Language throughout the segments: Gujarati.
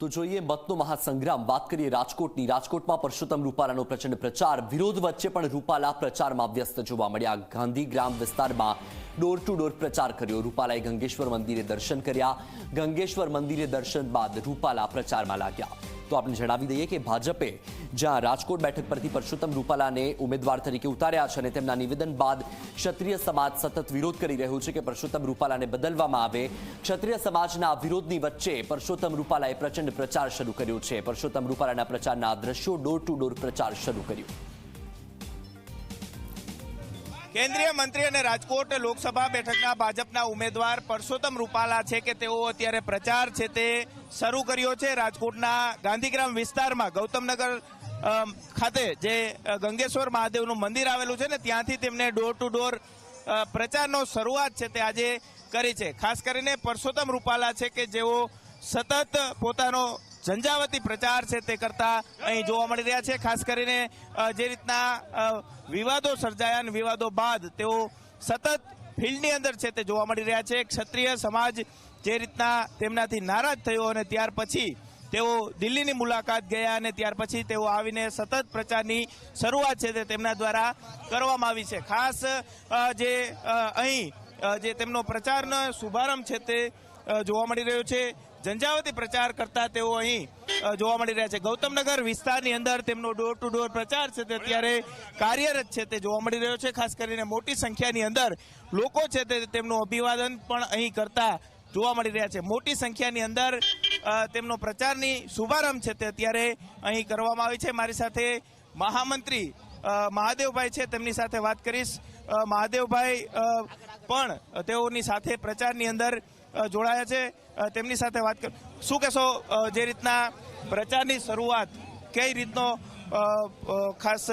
તો જોઈએ મતનો મહાસંગ્રામ. વાત કરીએ રાજકોટની. રાજકોટમાં પરસોત્તમ રૂપાલાનો પ્રચંડ પ્રચાર. વિરોધ વચ્ચે પણ રૂપાલા પ્રચારમાં વ્યસ્ત જોવા મળ્યા. ગાંધીગ્રામ વિસ્તારમાં ડોર ટુ ડોર પ્રચાર કર્યો. રૂપાલાએ ગંગેશ્વર મંદિરે દર્શન કર્યા. ગંગેશ્વર મંદિરે દર્શન બાદ રૂપાલા પ્રચારમાં લાગ્યા. તો આપણે જણાવી દઈએ કે ભાજપે જ્યાં રાજકોટ બેઠક પરથી પરસોત્તમ રૂપાલાને ઉમેદવાર તરીકે ઉતાર્યા છે અને તેમના નિવેદન બાદ ક્ષત્રિય સમાજ સતત વિરોધ કરી રહ્યું છે કે પરસોત્તમ રૂપાલાને બદલવામાં આવે. ક્ષત્રિય સમાજના વિરોધની વચ્ચે પરસોત્તમ રૂપાલાએ પ્રચંડ પ્રચાર શરૂ કર્યો છે. પરસોત્તમ રૂપાલાના પ્રચારના દ્રશ્યો ડોર ટુ ડોર પ્રચાર શરૂ કર્યો. કેન્દ્રીય મંત્રી અને રાજકોટ લોકસભા બેઠકના ભાજપના ઉમેદવાર પરસોત્તમ રૂપાલા છે કે તેઓ અત્યારે પ્રચાર છે તે શરૂ કર્યો છે રાજકોટના ગાંધીગ્રામ વિસ્તારમાં ગૌતમનગર ખાતે જે ગંગેશ્વર મહાદેવનું મંદિર આવેલું છે ને ત્યાંથી તેમને ડોર ટુ ડોર પ્રચારનો શરૂઆત છે તે આજે કરી છે. ખાસ કરીને પરસોત્તમ રૂપાલા છે કે જેઓ સતત પોતાનો ઝંઝાવતી પ્રચાર છે તે કરતા અહીં જોવા મળી રહ્યા છે. ખાસ કરીને જે રીતના વિવાદો સર્જાયા અને વિવાદો બાદ તેઓ સતત ફિલ્ડની અંદર છે તે જોવા મળી રહ્યા છે. ક્ષત્રિય સમાજ જે રીતના તેમનાથી નારાજ થયો અને ત્યાર પછી તેઓ દિલ્હીની મુલાકાત ગયા અને ત્યાર પછી તેઓ આવીને સતત પ્રચારની શરૂઆત છે તે તેમના દ્વારા કરવામાં આવી છે. ખાસ જે અહીં જે તેમનો પ્રચારનો શુભારંભ છે તે જોવા મળી રહ્યો છે. ઝંઝાવતી પ્રચાર કરતા તેઓ અહીં જોવા મળી રહ્યા છે. ગૌતમનગર વિસ્તારની અંદર તેમનો ડોર ટુ ડોર પ્રચાર છે તે અત્યારે કાર્યરત છે તે જોવા મળી રહ્યો છે. ખાસ કરીને મોટી સંખ્યાની અંદર લોકો છે તે તેમનું અભિવાદન પણ અહીં કરતા જોવા મળી રહ્યા છે. મોટી સંખ્યાની અંદર તેમનો પ્રચારની શુભારંભ છે તે અત્યારે અહીં કરવામાં આવી છે. મારી સાથે મહામંત્રી મહાદેવભાઈ છે. તેમની સાથે વાત કરીશ. મહાદેવભાઈ પણ તેઓની સાથે પ્રચારની અંદર જોડાયા છે. તેમની સાથે વાત કર શું કહેશો જે રીતના પ્રચારની શરૂઆત કઈ રીતનો ખાસ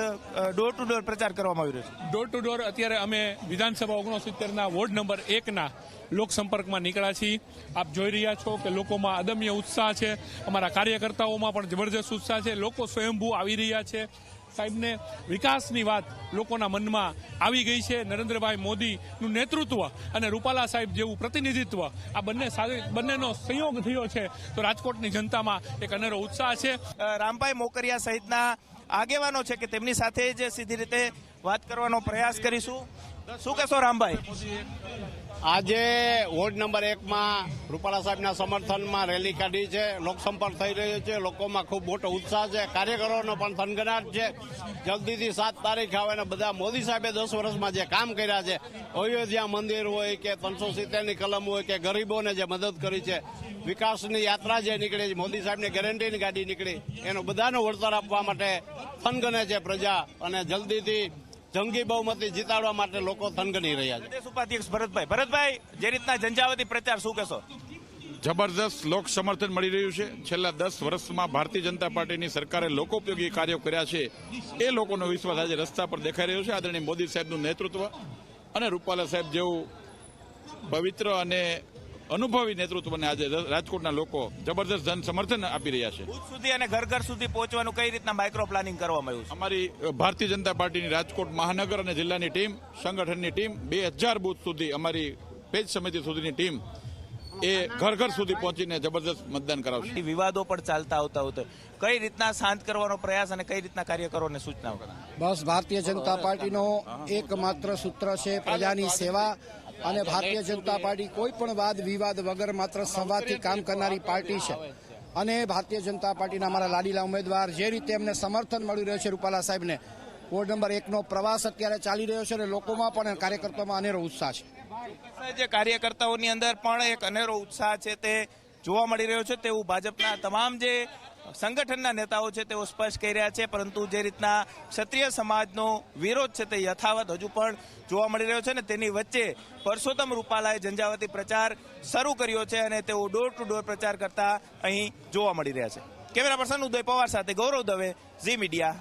ડોર ટુ ડોર પ્રચાર કરવામાં આવી રહ્યો છે? ડોર ટુ ડોર અત્યારે અમે વિધાનસભા ઓગણસિત્તેરના વોર્ડ નંબર એકના લોકસંપર્કમાં નીકળ્યા છીએ. આપ જોઈ રહ્યા છો કે લોકોમાં અદમ્ય ઉત્સાહ છે. અમારા કાર્યકર્તાઓમાં પણ જબરજસ્ત ઉત્સાહ છે. લોકો સ્વયંભૂ આવી રહ્યા છે. સાહેબને વિકાસની વાત લોકોના મનમાં આવી ગઈ છે. નરેન્દ્રભાઈ મોદીનું નેતૃત્વ અને રૂપાલા સાહેબ જેવું પ્રતિનિધિત્વ આ બંને બંનેનો સંયોગ થયો છે. તો રાજકોટની જનતામાં એક અનેરો ઉત્સાહ છે. રામભાઈ મોકરિયા સહિતના આગેવાનો છે કે તેમની સાથે જ સીધી રીતે વાત કરવાનો પ્રયાસ કરીશું. શું કહેશો રામભાઈ? આજે વોર્ડ નંબર એકમાં રૂપાલા સાહેબના સમર્થનમાં રેલી કાઢી છે, લોકસંપર્ક થઈ રહ્યો છે, લોકોમાં ખૂબ મોટો ઉત્સાહ છે, કાર્યકરોનો પણ થનગનાટ છે. જલ્દીથી સાત તારીખ આવે અને બધા મોદી સાહેબે દસ વર્ષમાં જે કામ કર્યા છે, અયોધ્યા મંદિર હોય કે ત્રણસો સિત્તેરની કલમ હોય કે ગરીબોને જે મદદ કરી છે, વિકાસની યાત્રા જે નીકળી છે, મોદી સાહેબની ગેરંટીની ગાડી નીકળી, એનો બધાનો વળતર આપવા માટે થનગને છે પ્રજા. અને જલ્દીથી જંગી બહુમતી જીતાડવા માટે લોકો થનગની રહ્યા છે. પ્રદેશ ઉપાધ્યક્ષ ભરતભાઈ. ભરતભાઈ જે રીતના ઝંઝાવતી પ્રચાર શું કહેશો? જબરદસ્ત લોક સમર્થન મળી રહ્યું છે. છેલ્લા દસ વર્ષમાં ભારતીય જનતા પાર્ટીની સરકારે લોકોપયોગી કાર્યો કર્યા છે. એ લોકોનો વિશ્વાસ આજે રસ્તા પર દેખાઈ રહ્યો છે. આદરણીય મોદી સાહેબનું નેતૃત્વ અને રૂપાલા સાહેબ જેવું પવિત્ર અને અનુભવી નેતૃત્વને આજે રાજકોટના લોકો જબરદસ્ત જન સમર્થન આપી રહ્યા છે. બુથ સુધી અને ઘર ઘર સુધી પહોંચવાનું કઈ રીતના માઇક્રો પ્લાનિંગ કરવામાં આવ્યું છે? અમારી ભારતીય જનતા પાર્ટીની રાજકોટ મહાનગર અને જિલ્લાની ટીમ સંગઠનની ટીમ બે હજાર બૂથ સુધી અમારી પેજ સમિતિ સુધીની ટીમ એ ઘર ઘર સુધી પહોંચીને જબરદસ્ત મતદાન કરાવશે. વિવાદો પણ ચાલતા આવતા હોતા કઈ રીતના શાંત કરવાનો પ્રયાસ અને કઈ રીતના કાર્યકરોને સૂચનાઓ? બસ ભારતીય જનતા પાર્ટીનો એકમાત્ર સૂત્ર છે પ્રજાની સેવા. અને ભારતીય જનતા પાર્ટી કોઈ પણ વાદ, વિવાદ વગર માત્ર સંવાદથી કામ કરનારી પાર્ટી છે. અને ભારતીય જનતા પાર્ટીના અમારા લાડીલા ઉમેદવાર, જે રીતે એમને સમર્થન મળી રહ્યું છે રૂપાલા સાહેબને, વોર્ડ નંબર એકનો પ્રવાસ અત્યારે ચાલી રહ્યો છે અને લોકોમાં પણ અને કાર્યકર્તાઓમાં અનેરો ઉત્સાહ છે. જે કાર્યકર્તાઓની અંદર પણ એક અનેરો ઉત્સાહ છે તે જોવા મળી રહ્યો છે. તેવું ભાજપના તમામ જે સંગઠનના નેતાઓ છે તેઓ સ્પષ્ટ કહી રહ્યા છે, પરંતુ જે રીતના ક્ષત્રિય સમાજનો વિરોધ છે તે યથાવત હજુ પણ જોવા મળી રહ્યો છે ને તેની વચ્ચે પરસોત્તમ રૂપાલાએ ઝંઝાવતી પ્રચાર શરૂ કર્યો છે અને તેઓ ડોર ટુ ડોર પ્રચાર કરતા અહીં જોવા મળી રહ્યા છે. કેમેરા પર્સન ઉદય પવાર સાથે ગૌરવ દવે, ઝી મીડિયા